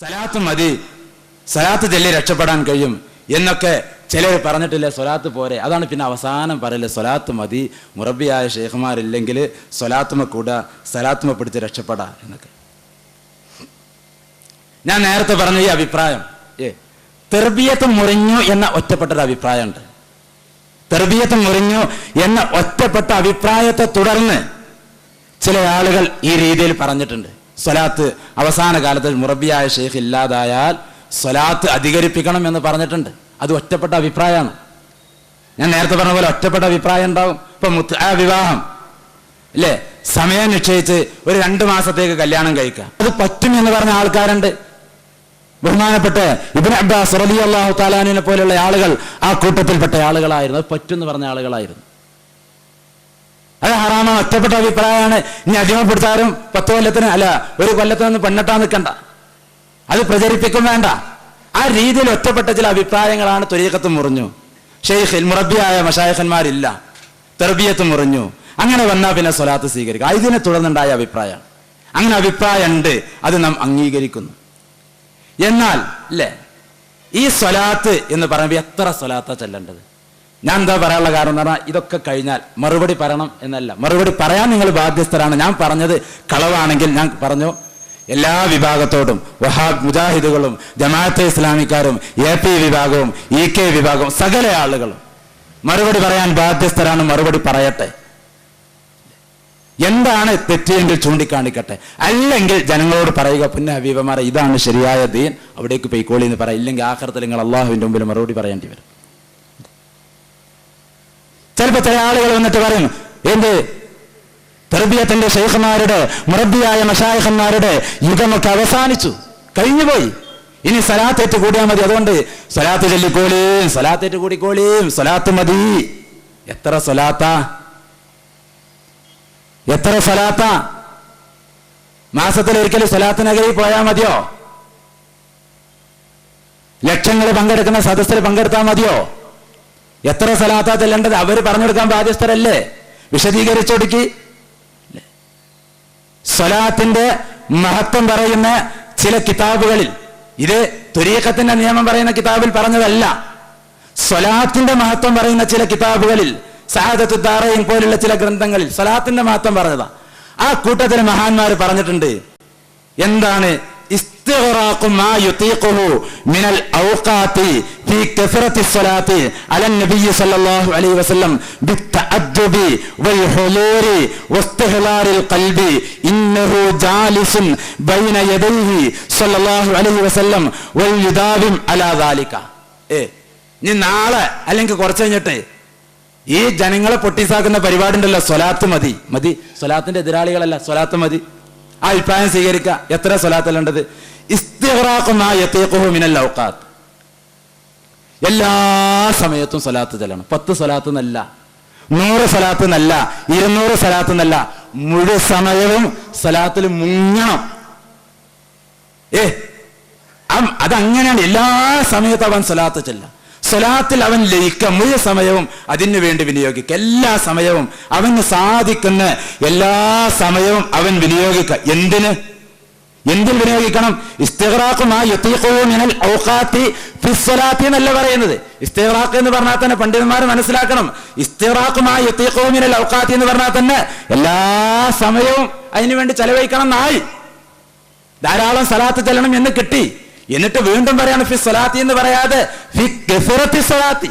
സലാത്ത് മതി. സലാത്ത് ചെല്ലി രക്ഷപ്പെടാൻ കഴിയും എന്നൊക്കെ ചിലർ പറഞ്ഞിട്ടില്ലേ സ്വലാത്ത് പോരെ. അതാണ് പിന്നെ അവസാനം പറയല്ലേ സ്വലാത്ത് മതി. മുറബിയായ ഷേഖുമാരില്ലെങ്കിൽ സ്വലാത്തുമ കൂടുക സലാത്തുമ പിടിച്ച് രക്ഷപ്പെടാ എന്നൊക്കെ. ഞാൻ നേരത്തെ പറഞ്ഞ ഈ അഭിപ്രായം ഏ തെർബിയത്ത് മുറിഞ്ഞു എന്ന ഒറ്റപ്പെട്ടൊരു അഭിപ്രായമുണ്ട്. തെർബിയത്ത് മുറിഞ്ഞു എന്ന ഒറ്റപ്പെട്ട അഭിപ്രായത്തെ തുടർന്ന് ചില ആളുകൾ ഈ രീതിയിൽ പറഞ്ഞിട്ടുണ്ട്. സ്വലാത്ത് അവസാന കാലത്ത് മുറബിയായ ഷെയ്ഖ് ഇല്ലാതായാൽ സ്വലാത്ത് അധികരിപ്പിക്കണം എന്ന് പറഞ്ഞിട്ടുണ്ട്. അത് ഒറ്റപ്പെട്ട അഭിപ്രായമാണ്. ഞാൻ നേരത്തെ പറഞ്ഞ പോലെ ഒറ്റപ്പെട്ട അഭിപ്രായം ഉണ്ടാവും. ഇപ്പൊ ആ വിവാഹം. അല്ലേ? സമയം നിശ്ചയിച്ച് ഒരു രണ്ട് മാസത്തേക്ക് കല്യാണം കഴിക്കുക. അത് പറ്റും എന്ന് പറഞ്ഞ ആൾക്കാരുണ്ട്. ബഹുമാനപ്പെട്ട ഇബിൻ അബ്ബാസ് റലി അള്ളാഹു താലാനിനെ പോലെയുള്ള ആളുകൾ ആ കൂട്ടത്തിൽപ്പെട്ട ആളുകളായിരുന്നു. അത് പറ്റും എന്ന് പറഞ്ഞ ആളുകളായിരുന്നു. അത് ഹറാമാണ് ഒറ്റപ്പെട്ട അഭിപ്രായമാണ്. ഇനി അടിമപ്പെടുത്താരും പത്ത് കൊല്ലത്തിന് അല്ല ഒരു കൊല്ലത്തിന് ഒന്ന് പെണ്ണിട്ടാൻ നിൽക്കണ്ട. അത് പ്രചരിപ്പിക്കും വേണ്ട. ആ രീതിയിൽ ഒറ്റപ്പെട്ട ചില അഭിപ്രായങ്ങളാണ് തൊരീക്കത്ത് മുറിഞ്ഞു. ഷെയ്ഖിൽ മുറബിയായ മഷായഖന്മാരില്ല. തെർബിയത്ത് മുറിഞ്ഞു. അങ്ങനെ വന്നാൽ പിന്നെ സ്വലാത്ത് സ്വീകരിക്കുക ഇതിനെ തുടർന്നുണ്ടായ അഭിപ്രായം അങ്ങനെ അഭിപ്രായം ഉണ്ട് അത് നാം അംഗീകരിക്കുന്നു. എന്നാൽ അല്ലേ ഈ സ്വലാത്ത് എന്ന് പറയുമ്പോൾ എത്ര സ്വലാത്താ ചെല്ലേണ്ടത്? ഞാൻ എന്താ പറയാനുള്ള കാരണം എന്ന് പറഞ്ഞാൽ ഇതൊക്കെ കഴിഞ്ഞാൽ മറുപടി പറയണം എന്നല്ല. മറുപടി പറയാൻ നിങ്ങൾ ബാധ്യസ്ഥരാണ്. ഞാൻ പറഞ്ഞത് കളവാണെങ്കിൽ ഞാൻ പറഞ്ഞു എല്ലാ വിഭാഗത്തോടും വഹാബ് മുജാഹിദുകളും ജമാഅത്തെ ഇസ്ലാമിക്കാരും എ പി വിഭാഗവും ഇ കെ വിഭാഗവും സകല ആളുകളും മറുപടി പറയാൻ ബാധ്യസ്ഥരാണ് മറുപടി പറയട്ടെ. എന്താണ് തെറ്റിയെങ്കിൽ ചൂണ്ടിക്കാണിക്കട്ടെ. അല്ലെങ്കിൽ ജനങ്ങളോട് പറയുക പിന്നെ ഹബീബമാരെ ഇതാണ് ശരിയായ ദീൻ. അവിടേക്ക് പോയിക്കോളി എന്ന് പറയാം ഇല്ലെങ്കിൽ ആഖിറത്തിൽ നിങ്ങൾ അള്ളാഹുവിന്റെ മുമ്പിൽ മറുപടി പറയേണ്ടി വരും. ചിലപ്പോ ചില ആളുകൾ വന്നിട്ട് പറയും എന്ത്? തെർബിയത്തിന്റെ ഷെയ്ഖുമാരുടെ മുറബിയായ മഷായഖന്മാരുടെ യുഗമൊക്കെ അവസാനിച്ചു കഴിഞ്ഞുപോയി ഇനി സലാത്തേറ്റ് കൂടിയാൽ മതി. അതുകൊണ്ട് സലാത്ത് ചൊല്ലിക്കോളിയും സലാത്തേറ്റ് കൂടിക്കോളിയും സലാത്ത് മതി. എത്ര സലാത്ത? എത്ര സലാത്ത? മാസത്തിൽ ഒരിക്കലും സലാത്തിനകരി പോയാൽ മതിയോ? ലക്ഷങ്ങൾ പങ്കെടുക്കുന്ന സദസ്സിൽ പങ്കെടുത്താൽ മതിയോ? എത്ര സ്ഥലത്താ ചെല്ലേണ്ടത്? അവർ പറഞ്ഞെടുക്കാൻ ബാധ്യസ്ഥരല്ലേ? വിശദീകരിച്ചൊടുക്കി. സ്വലാത്തിന്റെ മഹത്വം പറയുന്ന ചില കിതാബുകളിൽ ഇത് തുരീഖത്തിന്റെ നിയമം പറയുന്ന കിതാബിൽ പറഞ്ഞതല്ല. സ്വലാത്തിന്റെ മഹത്വം പറയുന്ന ചില കിതാബുകളിൽ താറയും പോലുള്ള ചില ഗ്രന്ഥങ്ങളിൽ സ്വലാത്തിന്റെ മഹത്വം പറഞ്ഞതാ. ആ കൂട്ടത്തിലെ മഹാന്മാർ പറഞ്ഞിട്ടുണ്ട് എന്താണ് استغراق ما يطيقه من الأوقات في كثرة الصلاة على النبي صلى الله عليه وسلم بالتأدب والحضور واستهلار القلب إنه جالس بين يديه صلى الله عليه وسلم واليداوم على ذلك ഏ ഇനി നാളെ അല്ലെങ്കിൽ കുറച്ച് കഴിഞ്ഞിട്ട് ഈ ജനങ്ങളെ പൊട്ടിസാക്കുന്ന പരിപാടി ഉണ്ടല്ലോ സ്വലാത്ത് മതി മതി സ്വലാത്തിന്റെ എതിരാളികളല്ല സ്വലാത്ത് മതി ആ അഭിപ്രായം സ്വീകരിക്കുക. എത്ര സ്വലാത്തല്ലേണ്ടത് മിനൽ ഔക്കാത്ത് എല്ലാ സമയത്തും സ്വലാത്ത് ചെല്ലണം. പത്ത് സ്വലാത്ത് എന്നല്ല. നൂറ് സ്വലാത്ത് എന്നല്ല. ഇരുന്നൂറ് സ്വലാത്ത് എന്നല്ല. മുഴു സമയവും സ്വലാത്തിൽ മുങ്ങണം. ഏ? അതങ്ങനെയാണ്. എല്ലാ സമയത്തും അവൻ സ്വലാത്ത് ചെല്ലാം. സ്വലാത്തിൽ അവൻ ലയിക്ക. മുഴുവൻ സമയവും അതിനു വേണ്ടി വിനിയോഗിക്കുക എല്ലാ സമയവും അവന് സാധിക്കുന്ന എല്ലാ സമയവും അവൻ വിനിയോഗിക്കുക. എന്തിന്? എന്തിൽ വിനിയോഗിക്കണം? എന്നല്ല പറയുന്നത്. ഇസ്തിഗ്റാഖ് എന്ന് പറഞ്ഞാൽ തന്നെ പണ്ഡിതന്മാർ മനസ്സിലാക്കണം. ഇസ്തിഗ്റാഖുമായി ഔക്കാത്തി എന്ന് പറഞ്ഞാൽ തന്നെ എല്ലാ സമയവും അതിനുവേണ്ടി ചെലവഴിക്കണം എന്നായി. ധാരാളം സ്ഥലത്ത് ചെല്ലണം എന്ന് കിട്ടി. എന്നിട്ട് വീണ്ടും പറയാണ് ഫി സലാത്തി എന്ന് പറയാതെ സലാത്തി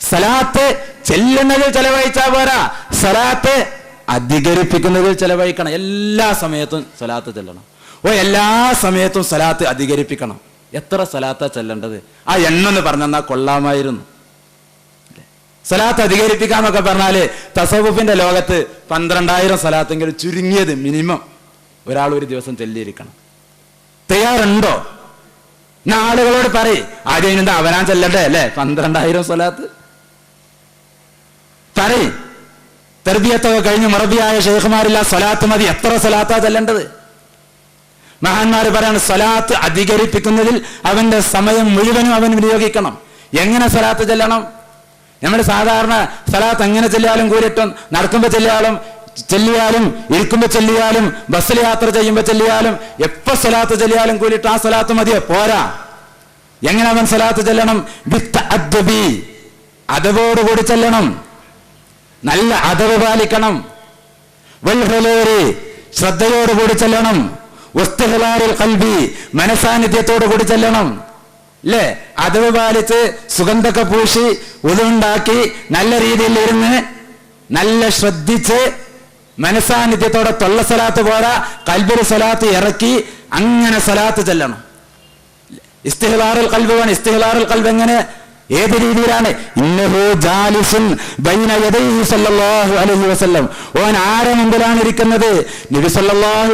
സലാത്ത് ചെല്ലുന്നതിൽ ചെലവഴിച്ചാ പോരാ. സലാത്ത് അധികരിപ്പിക്കുന്നതിൽ ചെലവഴിക്കണം. എല്ലാ സമയത്തും സലാത്ത് ചെല്ലണം. ഓ എല്ലാ സമയത്തും സലാത്ത് അധികരിപ്പിക്കണം. എത്ര സലാത്താ ചെല്ലേണ്ടത്? ആ എണ്ണെന്ന് പറഞ്ഞാൽ കൊള്ളാമായിരുന്നു. സലാത്ത് അധികരിപ്പിക്കാന്നൊക്കെ പറഞ്ഞാൽ തസവുഫിന്റെ ലോകത്ത് പന്ത്രണ്ടായിരം സലാത്തെങ്കിലും ചുരുങ്ങിയത് മിനിമം. ഒരാൾ ഒരു ദിവസം ചെല്ലിയിരിക്കണം. തയ്യാറുണ്ടോ? ഞാൻ ആളുകളോട് പറയും ആദ്യം എന്താ അവനാൻ ചെല്ലണ്ടേ അല്ലേ? പന്ത്രണ്ടായിരം സ്വലാത്ത്. പറയും തെർബിയത്തൊക്കെ കഴിഞ്ഞ് മറബിയായ ഷെയ്ഖുമാരില്ല സ്വലാത്ത് മതി. എത്ര സ്വലാത്താ ചെല്ലേണ്ടത്? മഹാന്മാർ പറയാണ് സ്വലാത്ത് അധികരിപ്പിക്കുന്നതിൽ അവന്റെ സമയം മുഴുവനും അവൻ വിനിയോഗിക്കണം. എങ്ങനെ സ്വലാത്ത് ചെല്ലണം? നമ്മൾ സാധാരണ സ്ഥലത്ത് എങ്ങനെ ചെല്ലിയാലും കൂരിട്ടും നടക്കുമ്പോൾ ചെല്ലിയാലും ചെല്ലിയാലും ഇരിക്കുമ്പോ ചെല്ലിയാലും ബസ്സിൽ യാത്ര ചെയ്യുമ്പോ ചെല്ലിയാലും എപ്പോ സ്ഥലത്ത് ചെല്ലിയാലും കൂലിട്ട് ആ സ്ഥലത്ത് മതിയോ? പോരാ. എങ്ങനെ അവൻ സ്ഥലത്ത് ചെല്ലണം? വിത്ത് അദ്ബി അതവോടുകൂടി ചെല്ലണം. നല്ല അതവ് പാലിക്കണം. വെൽഹലേറി ശ്രദ്ധയോടുകൂടി ചെല്ലണം. ഉസ്തിഹ്ലാറിൽ കൽബി മനസാന്നിധ്യത്തോടു കൂടി ചെല്ലണം. അല്ലേ അതവ് പാലിച്ച് സുഗന്ധക്കെ പൂശി ഉതുണ്ടാക്കി നല്ല രീതിയിൽ ഇരുന്ന് നല്ല ശ്രദ്ധിച്ച് മനസാന്നിധ്യത്തോടെ തൊള്ള സ്ഥലത്ത് പോരാ കൽബിൽ സ്വലാത്ത് ഇറക്കി അങ്ങനെ സ്വലാത്ത് ചെല്ലണം. ഇസ്തിഹ്ലാറുൽ കൽബ് വേണം ഇസ്തിഹ്ലാറുൽ കൽബ് എങ്ങനെ? ഏത് രീതിയിലാണ്? ഓൻ ആരെ മുമ്പിലാണ് ഇരിക്കുന്നത്? നബി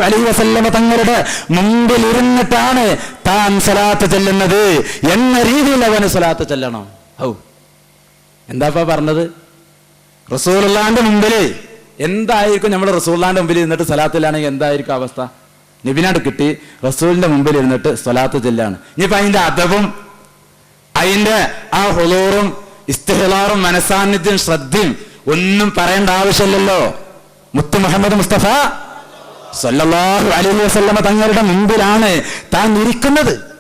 അലൈഹി വസല്ലമ തങ്ങളുടെ മുമ്പിൽ ഇരുന്നിട്ടാണ് താൻ സലാത്ത് ചെല്ലുന്നത് എന്ന രീതിയിൽ അവന് സലാത്ത് ചെല്ലണം. ഔ. എന്താപ്പാ പറഞ്ഞത്? റസൂലുള്ളാന്റെ മുമ്പിൽ എന്തായിരിക്കും നമ്മൾ റസൂള്ളാന്റെ മുമ്പിൽ ഇരുന്നിട്ട് സലാത്തിലാണെങ്കിൽ എന്തായിരിക്കും അവസ്ഥ? നബിനാട് കിട്ടി. റസൂലിന്റെ മുമ്പിൽ ഇരുന്നിട്ട് സ്വലാത്ത് ചെല്ലാണ്. ഇനിയിപ്പോ അതിന്റെ അദബും അതിന്റെ ആ ഹുളൂറും ഇസ്തിഹലാറും മനസാന്നിധ്യം ശ്രദ്ധയും ഒന്നും പറയേണ്ട ആവശ്യമില്ലല്ലോ. മുത്തു മുഹമ്മദ് മുസ്തഫ സല്ലാഹു അലൈഹി വസല്ലമ തങ്ങളുടെ മുമ്പിലാണ് താൻ ഇരിക്കുന്നത്.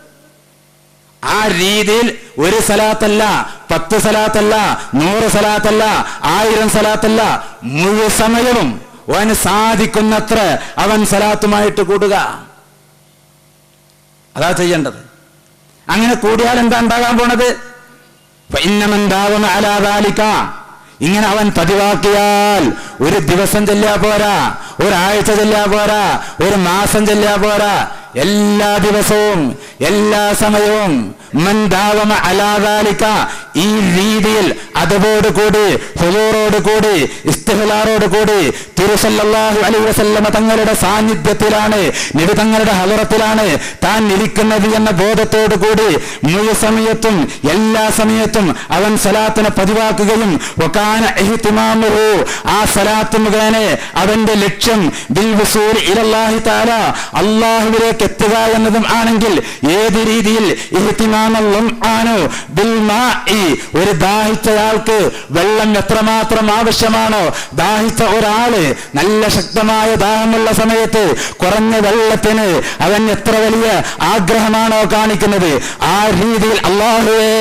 ആ രീതിയിൽ ഒരു സലാത്തല്ല പത്ത് സലാത്തല്ല നൂറ് സലാത്തല്ല ആയിരം സലാത്തല്ല മുഴു സമയവും അവന് സാധിക്കുന്നത്ര അവൻ സലാത്തുമായിട്ട് കൂടുക. അതാ ചെയ്യേണ്ടത്. അങ്ങനെ കൂടിയാൽ എന്താ ഉണ്ടാകാൻ പോണത്? ഇന്നമെന്താവുന്ന അലാതാലിക്ക ഇങ്ങനെ അവൻ പതിവാക്കിയാൽ ഒരു ദിവസം ചെല്ലാ പോരാ ഒരാഴ്ച ചെല്ലാ പോരാ ഒരു മാസം ചെല്ലാ പോരാ. എല്ലാ ദിവസവും എല്ലാ സമയവും മന്ദാവമ അലാതാലിക്ക ഈ രീതിയിൽ അതവോട് കൂടി ഹുലൂറോട് കൂടി ഇസ്തിഹലാറോട് കൂടി തിരുസല്ലാഹു അലൈ വസല്ലമ തങ്ങളുടെ സാന്നിധ്യത്തിലാണ് നബി തങ്ങളുടെ ഹലറത്തിലാണ് താൻ ഇരിക്കുന്നത് എന്ന ബോധത്തോടു കൂടി മുഴു സമയത്തും എല്ലാ സമയത്തും അവൻ സലാത്തിനെ പതിവാക്കുകയും ഒക്കാന ആ സലാത്ത് മുഖേന അവന്റെ ലക്ഷ്യം ഇലല്ലാഹി തആല അല്ലാഹുവിലേക്ക് എത്തുക എന്നതും ആണെങ്കിൽ ഏത് രീതിയിൽ ആനോ ബിൽ ഒരു ദാഹിച്ചയാൾക്ക് വെള്ളം എത്രമാത്രം ആവശ്യമാണോ ദാഹിച്ച ഒരാൾ നല്ല ശക്തമായ ദാഹമുള്ള സമയത്ത് കുറഞ്ഞ വെള്ളത്തിന് അവൻ എത്ര വലിയ ആഗ്രഹമാണോ കാണിക്കുന്നത്. ആ രീതിയിൽ അള്ളാഹുവേ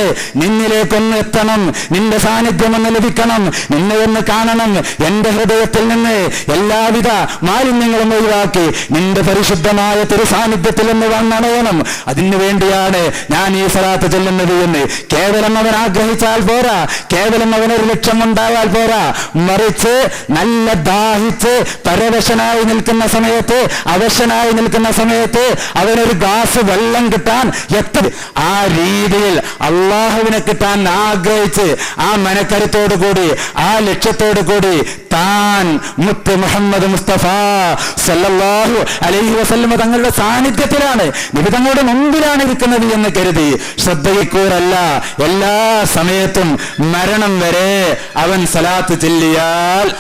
നിന്നിലേക്കൊന്ന് എത്തണം നിന്റെ സാന്നിധ്യം ഒന്ന് ലഭിക്കണം നിന്നെ ഒന്ന് കാണണം എന്റെ ഹൃദയത്തിൽ നിന്ന് എല്ലാവിധ മാലിന്യങ്ങളും ഒഴിവാക്കി നിന്റെ പരിശുദ്ധമായ തിരു സാന്നിധ്യത്തിൽ ഒന്ന് വന്നണയണം. അതിനു വേണ്ടിയാണ് ഞാൻ ഈ സ്ഥലത്ത് ചെല്ലുന്നത് എന്ന് കേവലം അവൻ ആഗ്രഹിച്ചാൽ പോരാ. കേവലം അവനൊരു ലക്ഷ്യം ഉണ്ടായാൽ പോരാ. മറിച്ച് നല്ല ദാഹിച്ച് പരവശനായി നിൽക്കുന്ന സമയത്ത് അവശനായി നിൽക്കുന്ന സമയത്ത് അവനൊരു ഗ്ലാസ് വെള്ളം കിട്ടാൻ എത്ര ആ രീതിയിൽ അള്ളാഹുവിനെ കിട്ടാൻ ആഗ്രഹിച്ച് ആ മനക്കരുത്തോടു കൂടി ആ ലക്ഷ്യത്തോടു കൂടി താൻ മുത്ത് മുഹമ്മദ് മുസ്തഫ സല്ലല്ലാഹു അലൈഹി വസല്ലമ തങ്ങളുടെ സാന്നിധ്യത്തിലാണ്. നിബിതങ്ങളുടെ മുമ്പിലാണ് ഇരിക്കുന്നത് എന്ന് കരുതി. ശ്രദ്ധയിക്കൂറല്ല എല്ലാ സമയത്തും മരണം വരെ അവൻ സലാത്ത് ചെല്ലിയാൽ.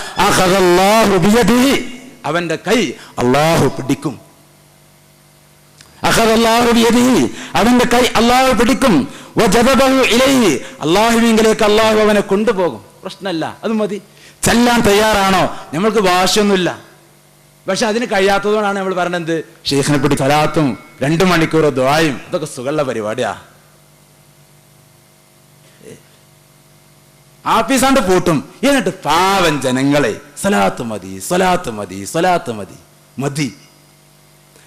അവന്റെ കൈ അള്ളാഹു പിടിക്കും. അവന്റെ കൈ അള്ളാഹു പിടിക്കും. അള്ളാഹുവിങ്കിലേക്ക് അള്ളാഹു അവനെ കൊണ്ടുപോകും. പ്രശ്നമല്ല അത് മതി. ചെല്ലാൻ തയ്യാറാണോ? നമ്മൾക്ക് വാശിയൊന്നുമില്ല. പക്ഷെ അതിന് കഴിയാത്തതുകൊണ്ടാണ് നമ്മൾ പറഞ്ഞത് ഷെയ്ഖിനെ പിടി കലാത്തും രണ്ടു മണിക്കൂർ ദ്വായും അതൊക്കെ സുഖമുള്ള പരിപാടിയാ. ആഫീസാണ്ട് പൂട്ടും. എന്നിട്ട് പാവൻ ജനങ്ങളെ സ്വലാത്ത് മതി സ്വലാത്ത് മതി സ്വലാത്ത് മതി. മതി.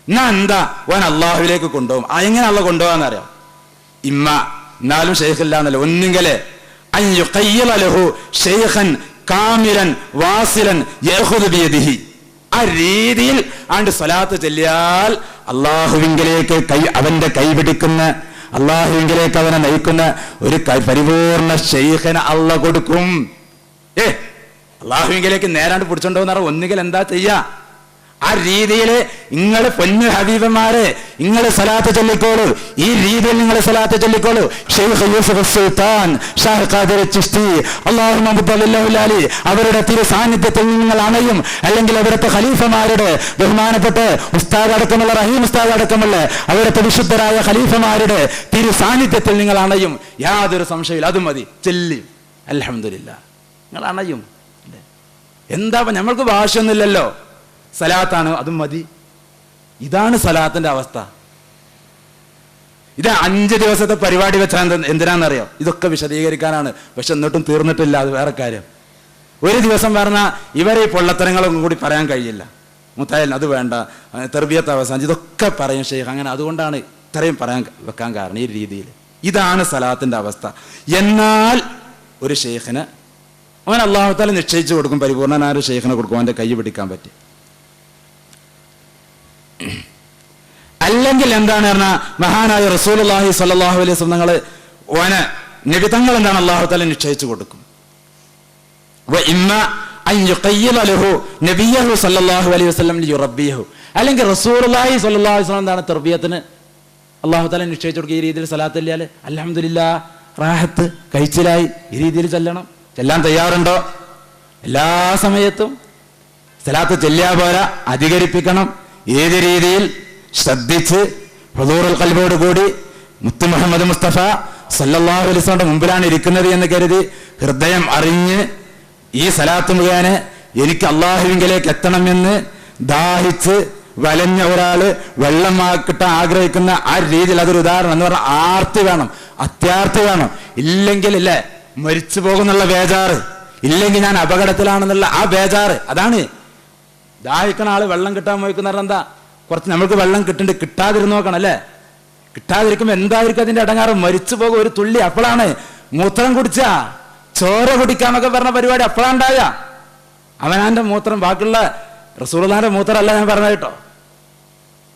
എന്നാ എന്താ? ഓൻ അള്ളാഹുവിലേക്ക് കൊണ്ടുപോകും. എങ്ങനെ അള്ള കൊണ്ടുപോകാന്നറിയാം ഇമ്മ എന്നാലും ഷെയ്ഖില്ല എന്നല്ല ഒന്നുകിൽ ലഹു ഷെയ്ഖൻ കാമിലൻ വാസിലൻ യഹുദ് ബിയദിഹി. ആ രീതിയിൽ ആണ്ട് സ്വലാത്ത് ചെല്ലിയാൽ അള്ളാഹുവിങ്കിലേക്ക് കൈ അവന്റെ കൈ പിടിക്കുന്ന അള്ളാഹുവിങ്കിലേക്ക് അവനെ നയിക്കുന്ന ഒരു പരിപൂർണ ശൈഖന അള്ള കൊടുക്കും. ഏ അള്ളാഹുവിങ്കിലേക്ക് നേരാണ്ട് പിടിച്ചോണ്ടോന്നറ ഒന്നുകിൽ എന്താ ചെയ്യാ? ആ രീതിയിൽ നിങ്ങൾ പൊന്നു ഹബീബന്മാരെ നിങ്ങൾ സലാത്ത് ചൊല്ലിക്കോളൂ. ഈ രീതിയിൽ നിങ്ങൾ സലാത്ത് ചൊല്ലിക്കോളൂ. ഷെയ്ഖ് യൂസഫ് സുൽത്താൻ ഷാഹ് ഖാദിർ ചിസ്തി അള്ളാഹു അലി അവരുടെ തിരു സാന്നിധ്യത്തിൽ നിങ്ങൾ അണയും. അല്ലെങ്കിൽ അവിടുത്തെ ഖലീഫമാരുടെ ബഹുമാനപ്പെട്ട ഉസ്താദ് അടക്കമുള്ള റഹീം ഉസ്താദ് അടക്കമുള്ള അവിടുത്തെ വിശുദ്ധരായ ഖലീഫമാരുടെ തിരു സാന്നിധ്യത്തിൽ നിങ്ങൾ അണയും. യാതൊരു സംശയമില്ല അത് മതി. ചെല്ലി. അലഹമില്ല നിങ്ങൾ അണയും? എന്താ നമ്മൾക്ക് ഭാഷയൊന്നുമില്ലല്ലോ സലാത്താണ് അതും മതി. ഇതാണ് സലാത്തിന്റെ അവസ്ഥ. ഇത് അഞ്ച് ദിവസത്തെ പരിപാടി വെച്ചാൽ എന്ത് എന്തിനാണെന്നറിയോ? ഇതൊക്കെ വിശദീകരിക്കാനാണ്. പക്ഷെ എന്നിട്ടും തീർന്നിട്ടില്ല അത് വേറെ കാര്യം. ഒരു ദിവസം പറഞ്ഞാൽ ഇവരെ ഈ പൊള്ളത്തരങ്ങളൊന്നും കൂടി പറയാൻ കഴിയില്ല. മുത്തായാൽ അത് വേണ്ട. തെർബിയത്ത് അവസാനം ഇതൊക്കെ പറയും ഷെയ്ഖ്. അങ്ങനെ അതുകൊണ്ടാണ് ഇത്രയും പറയാൻ വെക്കാൻ കാരണം ഈ രീതിയിൽ. ഇതാണ് സലാത്തിന്റെ അവസ്ഥ. എന്നാൽ ഒരു ഷെയ്ഖിന് അവൻ അള്ളാഹുത്താല നിശ്ചയിച്ചു കൊടുക്കും പരിപൂർണനായ ഒരു ഷെയ്ഖിനെ കൊടുക്കും അവന്റെ കൈ പിടിക്കാൻ പറ്റി. അല്ലെങ്കിൽ എന്താണ് പറഞ്ഞാൽ മഹാനായ റസൂലുള്ളാഹി സ്വല്ലല്ലാഹു അലൈഹി വസല്ലം നിങ്ങൾ ഓന് നിബിതങ്ങൾ എന്താണ് അള്ളാഹു തല നിശ്ചയിച്ചു കൊടുക്കും. നബിയഹു സല്ലല്ലാഹു അലൈഹി വസല്ലം ലിയുറബ്ബിഹു അല്ലെങ്കിൽ റസൂലുള്ളാഹി സ്വല്ലല്ലാഹു അലൈഹി വസല്ലം എന്താണ് തെർബിയത്തിന് അള്ളാഹു തല നിശ്ചയിച്ചു കൊടുക്കുക ഈ രീതിയിൽ സലാത്ത് ഇല്ലാൽ അൽഹംദുലില്ലാ റാഹത്ത് കഴിച്ചിലായി ഈ രീതിയിൽ ചെല്ലണം. ചെല്ലാൻ തയ്യാറുണ്ടോ? എല്ലാ സമയത്തും. സലാത്ത് ചെല്ലിയാ പോരാ അധികരിപ്പിക്കണം. ഏത് രീതിയിൽ ശ്രദ്ധിച്ച് ഹുദൂറുൽ കൽബോട് കൂടി മുത്തു മുഹമ്മദ് മുസ്തഫ സല്ലല്ലാഹു അലൈഹി വസല്ലമയുടെ മുമ്പിലാണ് ഇരിക്കുന്നത് എന്ന് കരുതി ഹൃദയം അറിഞ്ഞ് ഈ സലാത്ത് മുഖേന എനിക്ക് അള്ളാഹുവിങ്കിലേക്ക് എത്തണമെന്ന് ദാഹിച്ച് വലഞ്ഞ ഒരാൾ വെള്ളം കിട്ടാൻ ആഗ്രഹിക്കുന്ന ആ രീതിയിൽ അതൊരു ഉദാഹരണം എന്ന് പറഞ്ഞാൽ ആർത്തി വേണം അത്യാർത്തി വേണം. ഇല്ലെങ്കിൽ ഇല്ലേ മരിച്ചു പോകുന്നുള്ള ബേജാറ്. ഇല്ലെങ്കിൽ ഞാൻ അപകടത്തിലാണെന്നുള്ള ആ ബേജാറ്. അതാണ് ദാഹിക്കണ ആൾ വെള്ളം കിട്ടാൻ പോയിക്കുന്ന എന്താ? കുറച്ച് നമ്മൾക്ക് വെള്ളം കിട്ടുന്നുണ്ട് കിട്ടാതിരുന്ന് നോക്കണം അല്ലേ? കിട്ടാതിരിക്കുമ്പോ എന്തായിരിക്കും അതിന്റെ അടങ്ങാറ്? മരിച്ചു പോകും ഒരു തുള്ളി അപ്പോഴാണ് മൂത്രം കുടിച്ചാ ചോര കുടിക്കാന്നൊക്കെ പറഞ്ഞ പരിപാടി അപ്പോഴാണ്ടായ അവനാന്റെ മൂത്രം ബാക്കിയുള്ള റസൂർദാന്റെ മൂത്രമല്ല ഞാൻ പറഞ്ഞ കേട്ടോ.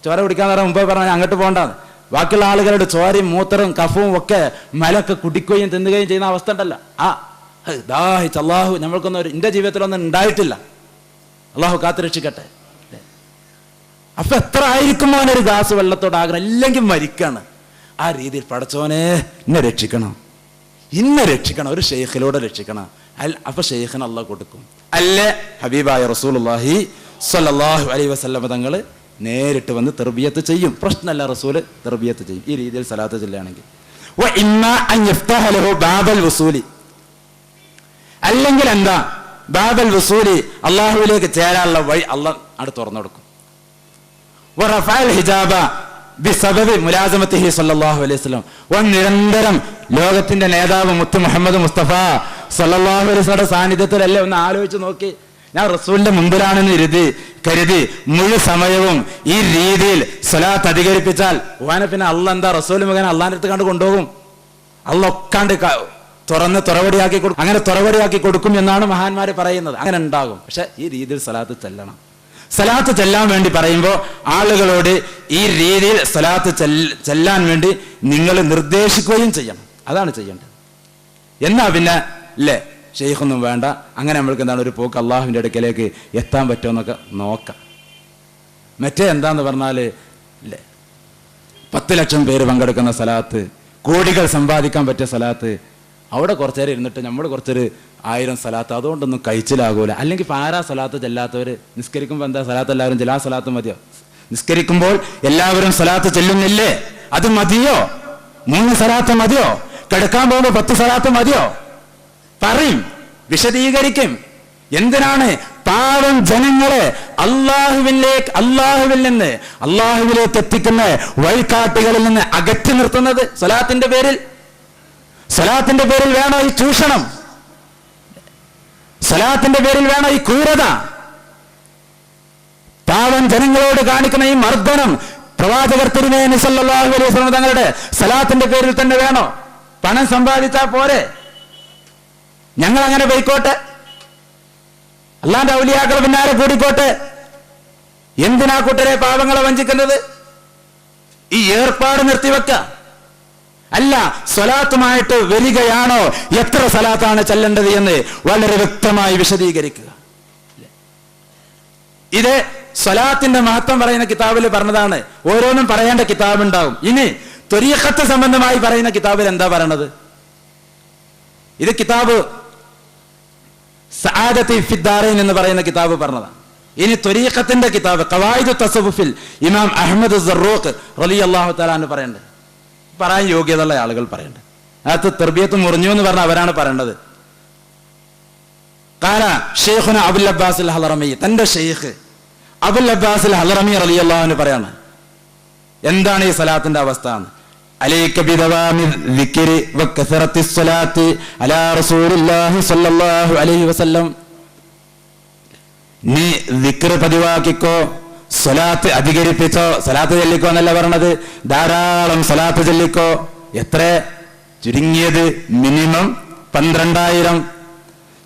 ചോര കുടിക്കാന്ന് പറഞ്ഞ മുമ്പേ പറഞ്ഞ അങ്ങോട്ട് പോകണ്ടാന്ന്. ബാക്കിയുള്ള ആളുകളുടെ ചോരയും മൂത്രവും കഫവും ഒക്കെ മലൊക്കെ കുടിക്കുകയും തിന്നുകയും ചെയ്യുന്ന അവസ്ഥ ഉണ്ടല്ലോ. ആ ദാഹി അള്ളാഹു നമ്മൾക്കൊന്നും എന്റെ ജീവിതത്തിലൊന്നും ഉണ്ടായിട്ടില്ല. അള്ളാഹു കാത്തുരക്ഷിക്കട്ടെ. രക്ഷിക്കട്ടെ അപ്പൊ എത്ര ആയിരിക്കും ഒരു ഗ്ലാസ് വെള്ളത്തോട് ആഗ്രഹം? ഇല്ലെങ്കിൽ മരിക്കാണ്. ആ രീതിയിൽ പടച്ചോനെ എന്നെ രക്ഷിക്കണം. ഇന്നെ രക്ഷിക്കണം. ഒരു ഷെയ്ഖിലൂടെ രക്ഷിക്കണം. അൽ അപ്പൊ ഷെയ്ഖിന് അള്ളാഹ് കൊടുക്കും. അല്ലേ? ഹബീബായ റസൂലുള്ളാഹി സല്ലാഹു അലൈഹി വസല്ലമ തങ്ങൾ നേരിട്ട് വന്ന് തെർബിയത്ത് ചെയ്യും. പ്രശ്നമല്ല റസൂൽ തെർബിയത്ത് ചെയ്യും. ഈ രീതിയിൽ സലാത്ത് ചെല്ലുകയാണെങ്കിൽ. അല്ലെങ്കിൽ എന്താ? ബാബൽ വസൂലി അള്ളാഹുവിലേക്ക് ചേരാനുള്ള വഴി അള്ളാഹ് അവിടെ തുറന്നു കൊടുക്കും. ഹിജാബ ബിസബബി സല്ലല്ലാഹു അലൈഹി വസല്ലം. നിരന്തരം ലോകത്തിന്റെ നേതാവ് മുത്ത് മുഹമ്മദ് മുസ്തഫ സല്ലല്ലാഹു അലൈഹി വസല്ലയുടെ സാന്നിധ്യത്തിലല്ലേ ഒന്ന് ആലോചിച്ച് നോക്കി. ഞാൻ റസൂലിന്റെ മുമ്പിലാണെന്ന് ഇരുതി കരുതി മുഴു സമയവും ഈ രീതിയിൽ സ്വലാത്ത് അധികരിപ്പിച്ചാൽ ഓനെ പിന്നെ അള്ള എന്താ റസൂൽ മകൻ അള്ളാന്റെ അടുത്ത് കണ്ട് കൊണ്ടുപോകും. ക- തുറന്ന് തുറവടിയാക്കി കൊടുക്കും. അങ്ങനെ തുറവടിയാക്കി കൊടുക്കും എന്നാണ് മഹാന്മാർ പറയുന്നത്. അങ്ങനെ ഉണ്ടാകും. പക്ഷെ ഈ രീതിയിൽ സലാത്ത് ചെല്ലണം. സലാത്ത് ചെല്ലാൻ വേണ്ടി പറയുമ്പോൾ ആളുകളോട് ഈ രീതിയിൽ സലാത്ത് ചെല്ല- ചെല്ലാൻ വേണ്ടി നിങ്ങൾ നിർദ്ദേശിക്കുകയും ചെയ്യണം. അതാണ് ചെയ്യേണ്ടത്. എന്നാ പിന്നെ അല്ലേ ഷെയ്ഖൊന്നും വേണ്ട. അങ്ങനെ നമ്മൾക്ക് എന്താണ് ഒരു പോക്ക് അള്ളാഹുവിന്റെ അടുക്കലേക്ക് എത്താൻ പറ്റുമെന്നൊക്കെ നോക്കാം. മറ്റേ എന്താന്ന് പറഞ്ഞാൽ അല്ലേ പത്ത് ലക്ഷം പേര് പങ്കെടുക്കുന്ന സ്ഥലത്ത് കോടികൾ സമ്പാദിക്കാൻ പറ്റിയ സ്ഥലത്ത് അവിടെ കുറച്ചേരം ഇരുന്നിട്ട് നമ്മൾ കുറച്ചൊരു ആയിരം സ്ഥലത്ത് അതുകൊണ്ടൊന്നും കഴിച്ചിലാകൂല. അല്ലെങ്കിൽ പാരാ സ്ഥലത്ത് ചെല്ലാത്തവർ നിസ്കരിക്കുമ്പോൾ എന്താ സ്ഥലത്ത് എല്ലാവരും ചെല്ലാ? സ്ഥലത്ത് മതിയോ? നിസ്കരിക്കുമ്പോൾ എല്ലാവരും സ്ഥലത്ത് ചെല്ലുന്നില്ലേ? അത് മതിയോ? മൂന്ന് സ്ഥലത്ത് മതിയോ? കിടക്കാൻ പോകുമ്പോൾ പത്ത് സ്ഥലത്ത് മതിയോ? പറയും വിശദീകരിക്കും. എന്തിനാണ് പാവം ജനങ്ങളെ അള്ളാഹുവിലേക്ക് അള്ളാഹുവിൽ നിന്ന് അള്ളാഹുവിലേക്ക് എത്തിക്കുന്ന വഴികാട്ടികളിൽ നിന്ന് അകറ്റി നിർത്തുന്നത്? സ്വലാത്തിന്റെ പേരിൽ. സ്വലാത്തിന്റെ പേരിൽ വേണോ ഈ ചൂഷണം? സലാത്തിന്റെ പേരിൽ വേണോ ഈ ക്രൂരത? പാവം ജനങ്ങളോട് കാണിക്കുന്ന ഈ മർദ്ദനം പ്രവാചകർ തിരുമേനി സല്ലല്ലാഹു അലൈഹി തങ്ങളുടെ സലാത്തിന്റെ പേരിൽ തന്നെ വേണോ? പണം സമ്പാദിച്ചാൽ പോരെ? ഞങ്ങൾ അങ്ങനെ പോയിക്കോട്ടെ? അല്ലാണ്ട് ഔലിയാക്കൾ പിന്നാലെ കൂടിക്കോട്ടെ? എന്തിനാ കൂട്ടരെ പാവങ്ങളെ വഞ്ചിക്കുന്നത്? ഈ ഏർപ്പാട് നിർത്തിവെക്ക. അല്ല സ്വലാത്തുമായിട്ട് വരികയാണോ? എത്ര സ്വലാത്താണ് ചെല്ലേണ്ടത് എന്ന് വളരെ വ്യക്തമായി വിശദീകരിക്കുക. ഇത് സ്വലാത്തിന്റെ മഹത്വം പറയുന്ന കിതാബിൽ പറഞ്ഞതാണ്. ഓരോന്നും പറയേണ്ട കിതാബ് ഉണ്ടാവും ഇനി ത്വരീഖത്ത് സംബന്ധമായി പറയുന്ന കിതാബിൽ എന്താ പറയണത്? ഇത് കിതാബ് സആദത്തി എന്ന് പറയുന്ന കിതാബ് പറഞ്ഞതാണ്. ഇനി ത്വരീഖത്തിന്റെ കിതാബ് ഖവായിദു തസവുഫിൽ ഇമാം അഹമ്മദ് റളിയല്ലാഹു തആല എന്ന് പറയേണ്ടത് പറയാൻ യോഗ്യതയുള്ള ആളുകൾ പറയണ്ടത് അകത്ത് തെർബിയത്ത് മുറിഞ്ഞു എന്ന് പറഞ്ഞ അവരാണ് പറയേണ്ടത്. കാല ഷെയ്ഖുന അബുൽ അബ്ബാസ് ഹലറമി തന്റെ ഷെയ്ഖ് അബുൽ അബ്ബാസ് ഹലറമി അലി റളിയല്ലാഹുവിന് പറയാണ്. എന്താണ് ഈ സലാത്തിന്റെ അവസ്ഥ എന്ന്? നീ പതിവാക്കിക്കോ. സ്വലാത്ത് അധികരിപ്പിച്ചോ? സ്വലാത്ത് ചൊല്ലിക്കോ എന്നല്ല പറഞ്ഞത്. ധാരാളം സ്വലാത്ത് ചൊല്ലിക്കോ. എത്ര? ചുരുങ്ങിയത് മിനിമം പന്ത്രണ്ടായിരം.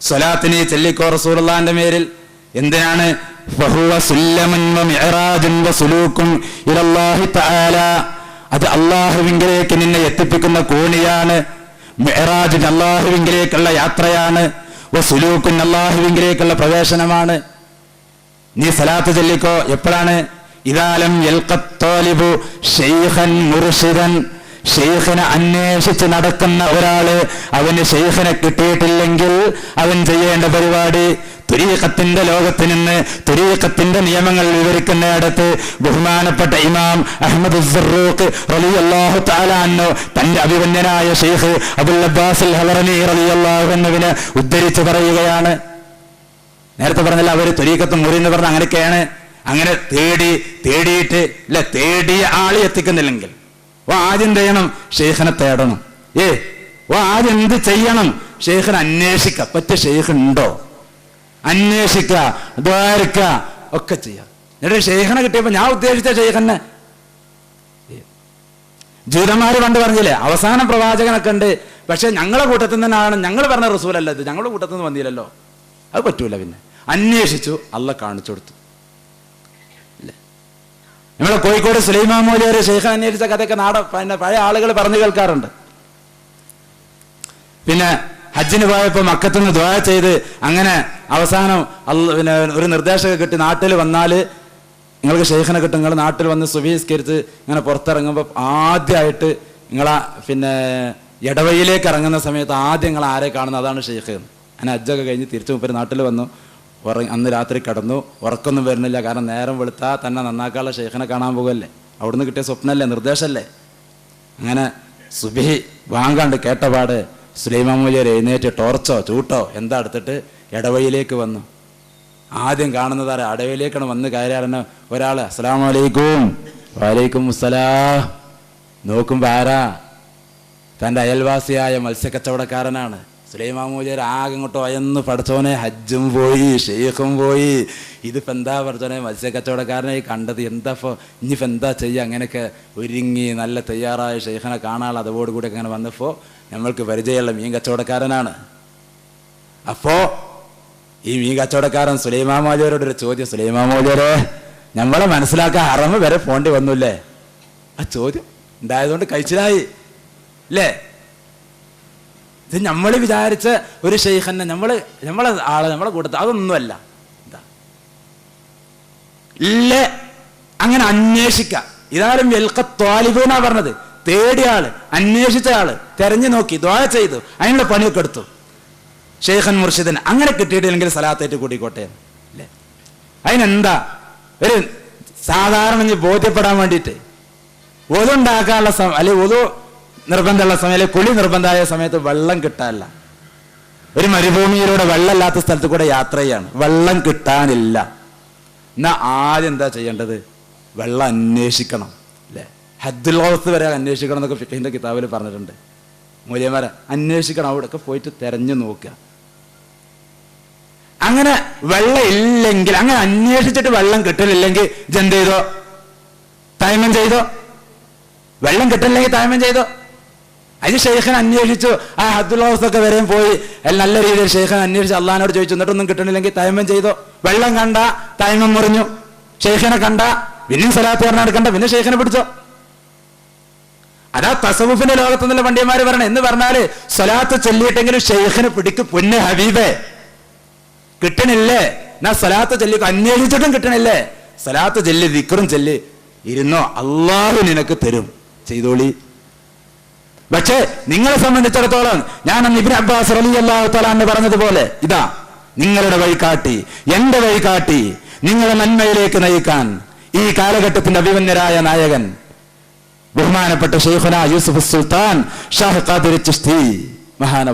സ്വലാത്തിനെ ചൊല്ലിക്കോ റസൂലുള്ളാന്റെ മേരിൽ. എന്തിനാണ്? അത് അള്ളാഹുവിങ്കിലേക്ക് നിന്നെ എത്തിപ്പിക്കുന്ന കോണിയാണ്. മെഹറാജിൻ അള്ളാഹുവിങ്കിലേക്കുള്ള യാത്രയാണ്. അള്ളാഹുവിംഗിലേക്കുള്ള പ്രവേശനമാണ്. നീ സലാത്ത് ചൊല്ലിക്കോ. എപ്പോഴാണ്? ഇതാലം എൽക്കത്തോലിബു ഷെയ്ഖൻ മുർഷിദൻ. ഷെയ്ഖിനെ അന്വേഷിച്ച് നടക്കുന്ന ഒരാൾ അവന് ഷെയ്ഖിനെ കിട്ടിയിട്ടില്ലെങ്കിൽ അവൻ ചെയ്യേണ്ട പരിപാടി തുരീഖത്തിന്റെ ലോകത്ത് നിന്ന് തുരീഖത്തിന്റെ നിയമങ്ങൾ വിവരിക്കുന്നയിടത്ത് ബഹുമാനപ്പെട്ട ഇമാം അഹമ്മദ് റലിയല്ലാഹു അൻഹു തന്റെ അഭിമന്യനായ ഷെയ്ഖ് അബുൽ അബ്ബാസ് ഹലറനി റളിയല്ലാഹു അൻഹുവിനെ ഉദ്ധരിച്ച് പറയുകയാണ്. നേരത്തെ പറഞ്ഞല്ല അവർ ത്വരീക്കത്ത് മുറി എന്ന് പറഞ്ഞ അങ്ങനെയൊക്കെയാണ്. അങ്ങനെ തേടി തേടിയിട്ട് ഇല്ല തേടിയ ആളെ എത്തിക്കുന്നില്ലെങ്കിൽ ഓ ആദ്യം ചെയ്യണം? ഷെയ്ഖിനെ തേടണം. ഏ ഓ ആദ്യം എന്ത് ചെയ്യണം? ഷെയ്ഖിനെ അന്വേഷിക്ക. പറ്റിയ ഷെയ്ഖ് ഉണ്ടോ അന്വേഷിക്ക ദ്വാരക്ക ഒക്കെ ചെയ്യാം. എന്നിട്ട് ഷെയ്ഖിനെ കിട്ടിയപ്പോ ഞാൻ ഉദ്ദേശിച്ച ഷെയ്ഖന്നെ ജൂതന്മാര് പണ്ട് പറഞ്ഞില്ലേ അവസാന പ്രവാചകനൊക്കെ ഉണ്ട് പക്ഷെ ഞങ്ങളെ കൂട്ടത്തിൽ നിന്നാണ് ഞങ്ങൾ പറഞ്ഞ റസൂലല്ല ഇത്. ഞങ്ങളുടെ കൂട്ടത്തിൽ നിന്ന് വന്നില്ലല്ലോ. അത് പറ്റൂല പിന്നെ. അന്വേഷിച്ചു അല്ല കാണിച്ചു കൊടുത്തു. നമ്മളെ കോഴിക്കോട് സുലൈമാൻ ഒരു ഷെയ്ഖ് അന്വേഷിച്ച കഥയൊക്കെ നാട പഴയ ആളുകൾ പറഞ്ഞു കേൾക്കാറുണ്ട്. പിന്നെ ഹജ്ജിന് പോയപ്പോൾ മക്കത്തുനിന്ന് ദ്വാ ചെയ്ത് അങ്ങനെ അവസാനം പിന്നെ ഒരു നിർദ്ദേശമൊക്കെ കിട്ടി നാട്ടിൽ വന്നാൽ നിങ്ങൾക്ക് ഷെയ്ഖിനെ കിട്ടും നിങ്ങൾ നാട്ടിൽ വന്ന് സുവിസ്കരിച്ച് ഇങ്ങനെ പുറത്തിറങ്ങുമ്പോൾ ആദ്യമായിട്ട് നിങ്ങളാ പിന്നെ ഇടവയിലേക്ക് ഇറങ്ങുന്ന സമയത്ത് ആദ്യം നിങ്ങൾ ആരെ കാണുന്നത്? അതാണ് ഷെയ്ഖ്. അങ്ങനെ ഹജ്ജൊക്കെ കഴിഞ്ഞ് തിരിച്ചു മുപ്പര് നാട്ടിൽ വന്നു. അന്ന് രാത്രി കിടന്നു. ഉറക്കൊന്നും വരുന്നില്ല. കാരണം നേരം വെളുത്താൽ തന്നെ നന്നാക്കാനുള്ള ഷെയ്ഖിനെ കാണാൻ പോകുമല്ലേ അവിടുന്ന് കിട്ടിയ സ്വപ്നമല്ലേ നിർദ്ദേശമല്ലേ അങ്ങനെ സുബി വാങ്ങാണ്ട് കേട്ടപാട് സുലൈമാൻ മൂലിയർ എഴുന്നേറ്റ് ടോർച്ചോ ചൂട്ടോ എന്താ എടുത്തിട്ട് ഇടവഴിയിലേക്ക് വന്നു. ആദ്യം കാണുന്നത് ആരാ? ഇടവയിലേക്കാണ് വന്ന് കയറിയാറന്നെ ഒരാൾ അസ്സലാമു വലൈക്കും വലൈക്കും മുസ്സലാ. നോക്കുമ്പോൾ ആരാ? തന്റെ അയൽവാസിയായ മത്സ്യക്കച്ചവടക്കാരനാണ്. സുലൈമാൻ മൂലിയർ ആകെ ഇങ്ങോട്ട് വയന്ന് പഠിച്ചോനെ ഹജ്ജും പോയി ഷെയ്ഖും പോയി. ഇതിപ്പോൾ എന്താ പഠിച്ചോനെ മത്സ്യക്കച്ചവടക്കാരനായി കണ്ടത് എന്താ ഇപ്പോ ഇനിയിപ്പോൾ എന്താ ചെയ്യുക? അങ്ങനെയൊക്കെ ഒരുങ്ങി നല്ല തയ്യാറായ ഷെയ്ഖിനെ കാണാനുള്ള അതോടുകൂടി അങ്ങനെ വന്നപ്പോൾ നമ്മൾക്ക് പരിചയമുള്ള മീൻ കച്ചവടക്കാരനാണ്. അപ്പോൾ ഈ മീൻ കച്ചവടക്കാരൻ സുലൈമാ മോലിയരോട് ഒരു ചോദ്യം സുലൈമാ മോലിയരെ നമ്മളെ മനസ്സിലാക്കാൻ ഹറമ് വരെ പോണ്ടി വന്നുല്ലേ? ആ ചോദ്യം ഉണ്ടായതുകൊണ്ട് കഴിച്ചിലായി. അല്ലേ ഇത് നമ്മൾ വിചാരിച്ച ഒരു ഷെയ്ഖന്നെ നമ്മൾ നമ്മളെ ആളെ നമ്മളെ കൂട്ടത്തിൽ അതൊന്നുമല്ല. എന്താ? ഇല്ല. അങ്ങനെ അന്വേഷിക്ക. ഇതാരും വെൽക്കത്വാലിബൂന്നാ പറഞ്ഞത്. തേടിയ ആൾ അന്വേഷിച്ച ആൾ തെരഞ്ഞു നോക്കി ദ്വാര ചെയ്തു അതിനുള്ള പണിയൊക്കെ എടുത്തു. ഷെയ്ഖൻ മുർഷിദൻ അങ്ങനെ കിട്ടിയിട്ടില്ലെങ്കിൽ സലാത്തേറ്റ് കൂട്ടിക്കോട്ടെ അല്ലേ അതിനെന്താ? ഒരു സാധാരണ ബോധ്യപ്പെടാൻ വേണ്ടിയിട്ട്. ഒതുണ്ടാക്കാനുള്ള അല്ലെങ്കിൽ ഒതു നിർബന്ധമുള്ള സമയത്ത് കുളി നിർബന്ധമായ സമയത്ത് വെള്ളം കിട്ടാനില്ല. ഒരു മരുഭൂമിയിലൂടെ വെള്ളമില്ലാത്ത സ്ഥലത്ത് കൂടെ യാത്ര ചെയ്യാണ്. വെള്ളം കിട്ടാനില്ല. എന്നാ ആദ്യം എന്താ ചെയ്യേണ്ടത്? വെള്ളം അന്വേഷിക്കണം അല്ലേ? ഹദ്ദുലോസ് വരെ അന്വേഷിക്കണം എന്നൊക്കെ ഫിഖിന്റെ കിതാബിൽ പറഞ്ഞിട്ടുണ്ട്. മൂല്യമാരെ അന്വേഷിക്കണം അവിടെയൊക്കെ പോയിട്ട് തെരഞ്ഞു നോക്കുക. അങ്ങനെ വെള്ളം ഇല്ലെങ്കിൽ അങ്ങനെ അന്വേഷിച്ചിട്ട് വെള്ളം കിട്ടലില്ലെങ്കിൽ ഇതെന്ത് ചെയ്തോ? തൈമം ചെയ്തോ? വെള്ളം കിട്ടില്ലെങ്കിൽ തൈമം ചെയ്തോ? അത് ഷെയ്ഖൻ അന്വേഷിച്ചു. ആ അബ്ദുൽ ഹൗസ് ഒക്കെ വരെയും പോയി. നല്ല രീതിയിൽ ഷെയ്ഖൻ അന്വേഷിച്ച് അള്ളഹാനോട് ചോദിച്ചു. എന്നിട്ടൊന്നും കിട്ടണില്ലെങ്കിൽ തൈമം ചെയ്തോ? വെള്ളം കണ്ട. തൈമം മുറിഞ്ഞു. ഷെയ്ഖിനെ കണ്ട. പിന്നെയും സലാത്ത് പറഞ്ഞാൽ കണ്ട പിന്നെ ഷെയ്ഖിനെ പിടിച്ചോ. അതാ തസവുഫിന്റെ ലോകത്ത് നിന്നുള്ള വണ്ടിയന്മാര് പറയണം. എന്ന് പറഞ്ഞാൽ സ്വലാത്ത് ചൊല്ലിയിട്ടെങ്കിലും ഷെയ്ഖിന് പിടിക്ക് പൊന്നെ ഹബീബേ. കിട്ടണില്ലേ? എന്നാ സ്വലാത്ത് ചൊല്ലി. അന്വേഷിച്ചിട്ടും കിട്ടണില്ലേ? സ്വലാത്ത് ചൊല്ലി ദിക്റും ചൊല്ലി. ഇരുന്നോ? അള്ളാഹു നിനക്ക് തരും. ചെയ്തോളി. പക്ഷേ നിങ്ങളെ സംബന്ധിച്ചിടത്തോളം ഞാൻ അന്ന് ഇബിൻ അബ്ബാസ് അലി അള്ളാഹു പറഞ്ഞതുപോലെ ഇതാ നിങ്ങളുടെ വഴികാട്ടി എന്റെ വഴികാട്ടി നിങ്ങളെ നന്മയിലേക്ക് നയിക്കാൻ ഈ കാലഘട്ടത്തിന്റെ അഭിമന്യരായ നായകൻ ബഹുമാനപ്പെട്ട ഷെയ്ഖുന യൂസുഫ് സുൽത്താൻ ഷാഹ് ഖാദിർ ചിസ്തി മഹാനവർ